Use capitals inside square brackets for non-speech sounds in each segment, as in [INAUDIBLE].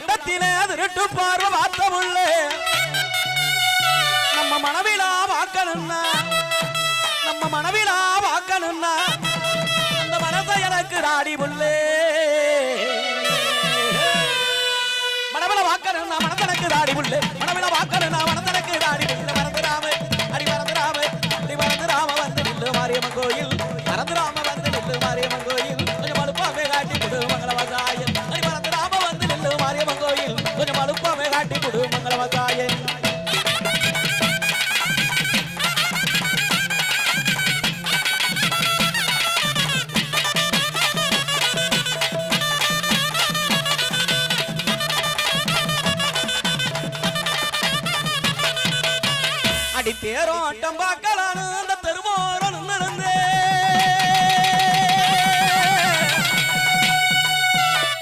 அடி கூட்டத்திலே திருட்டு பார்வை பார்த்தமுள்ள நம்ம மனவிழா வாக்கணும்னா நம்ம மனவிழா வாக்கணும்னா அந்த மனசை எனக்கு ராடி புள்ளே மனவில வாக்கணும்னா மனசனக்கு ராடி புள்ளே மனவில வாக்கணும்னா மனசனக்கு ராடி புள்ளே அடி தேரும் பார்க்கலான்னு அந்த தெருவோரம் நின்னிருந்தே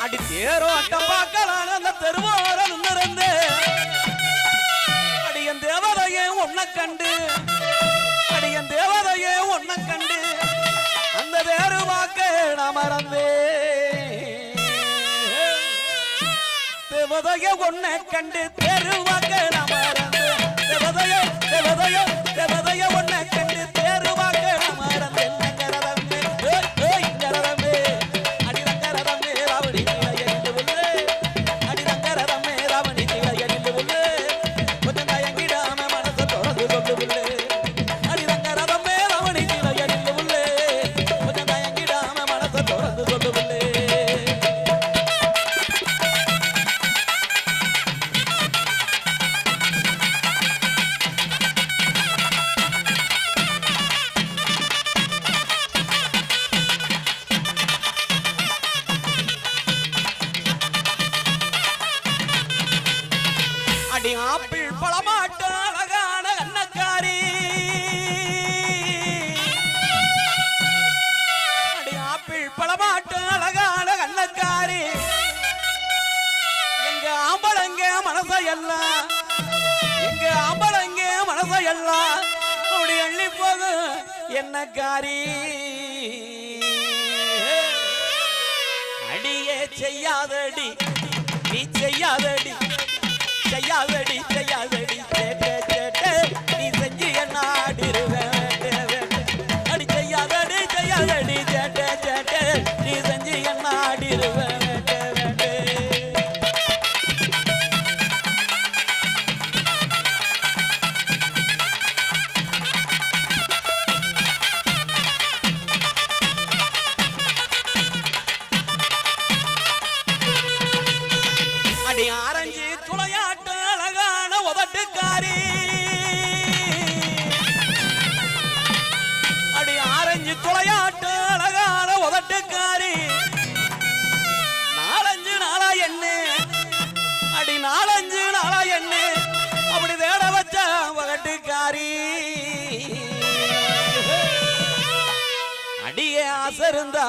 அடி தேரும் பார்க்கலான்னு அந்த தெருவோரம் நின்னிருந்தே அடியன் தேவதையே உன்னை கண்டு. அடியன் தேவதையே உன்னை கண்டு. அந்த தேரு வாக்க நான் மறந்தே. தேவதைய உன்னை கண்டு தெருவாக்க நான் மறந்து. தேவதைய தேவதைய தேவதைய மனசையெல்லாம் எங்க ஆம்பளங்க மனசையெல்லாம் அப்படி எள்ளி போகும் என்னக்காரி அடியே செய்யாதடி நீ செய்யாதடி செய்யாதடி செய்யாதடி சேட்டே இருந்தா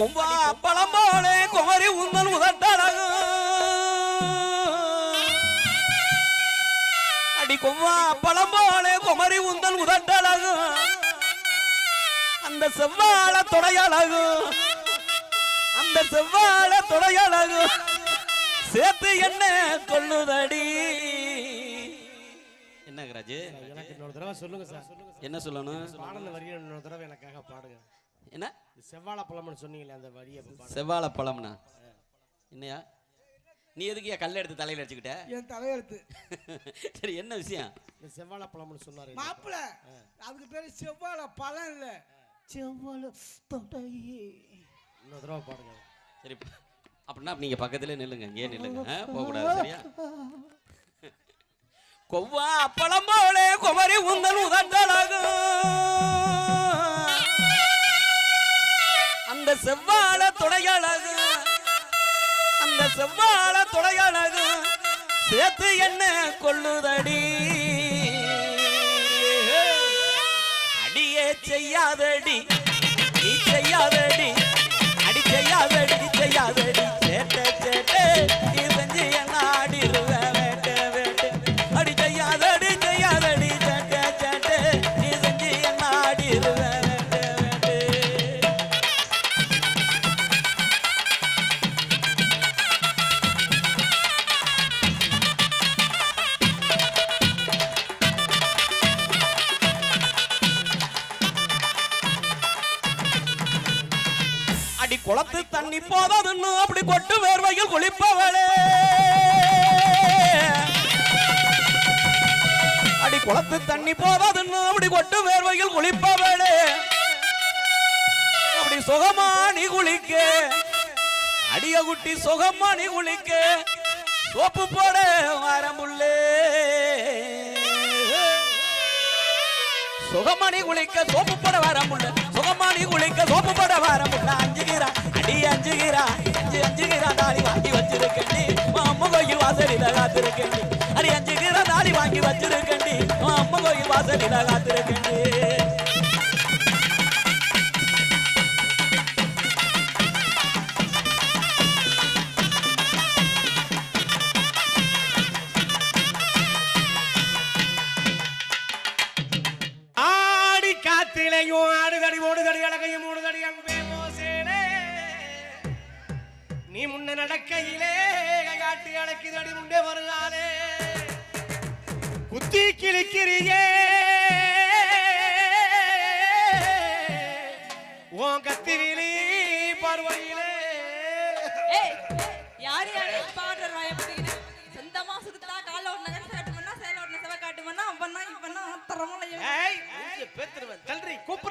கொம்பா பழம் போலே குமரி உந்தல் உதட்டழகு அடி கொம்பா பழம் போலே குமரி உந்தல் உதட்டழகு அந்த செவ்வாழ தொடையழகு அந்த செவ்வாழ தொடையழகு சேர்த்து என்ன கொள்ளுதடி? என்ன ராஜு? எனக்கு இன்னொரு தடவை சொல்லுங்க சார். என்ன சொல்லணும்? பாடல இன்னொரு தடவை எனக்காக பாடுங்க. என்ன? செவ்வாழை பழம்னு சொன்னீங்களே அந்த பாடுங்க செவ்வாழை பழம்னா என்னையா? நீ எதுக்கு கல் எடுத்து தலையில அடிச்சுக்கிட்ட என் தலையெழுத்து. [LAUGHS] சரி என்ன விஷயம்? செவ்வாழை பழம்னு சொன்னாரு. மாப்பிள அதுக்கு பேரு செவ்வாழை பழம் இல்ல. செவ்வாழை தொடை இன்னொரு தடவை பாடுங்க. சரி அப்படின்னா நீங்க பக்கத்துல நில்லுங்க இங்கே நில்லுங்க. ஆ, போகக்கூடாது சரியா? [LAUGHS] கொவ்வா அப்பளம் போலே குமரி உந்தல் உதட்டழகு அந்த செவ்வாழ துணையழகு. அந்த செவ்வாழ துணையழகு. சேர்த்து என்ன கொள்ளுதடி? அடியே செய்யாதடி. போதாதுன்னு அப்படி கொட்டு வேர்வையில் குளிப்பவளே. அடி குளத்து தண்ணி போதாதுன்னு அப்படி கொட்டு வேர்வையில் குளிப்பவளே. அப்படி சுகமா நீ குளிக்க. அடிய குட்டி சுகமா நீ குளிக்க. சோப்பு போட வரமுள்ளே. சுகமணி குளிக்க சோப்பு பட வரமுள்ள சுகமணி குளிக்க சோப்பு பட வரமுள்ள அஞ்சுகிறா அடி அஞ்சுகிறா அஞ்சு அஞ்சுகிறா தாலி வாங்கி வச்சிருக்கண்டி அம்மு கோயில் வாசலில காத்திருக்கண்டி அடி அஞ்சுகிறா தாலி வாங்கி வச்சிருக்கண்டி அம்மு கோயில் வாசலில காத்திருக்கண்டி இருக்குதடி முண்டே வருகாலே. குத்தி கிழிக்கிறியே. உன் கத்திரிலே பார்வையிலே. யாரு யாரு பாடுற சொந்தமா சுத்தா கால ஒரு நகை காட்டுமன்னா சேல ஒரு நகை காட்டுமன்னா அவன் தான் இவன். தான் தரமான கூப்பிடு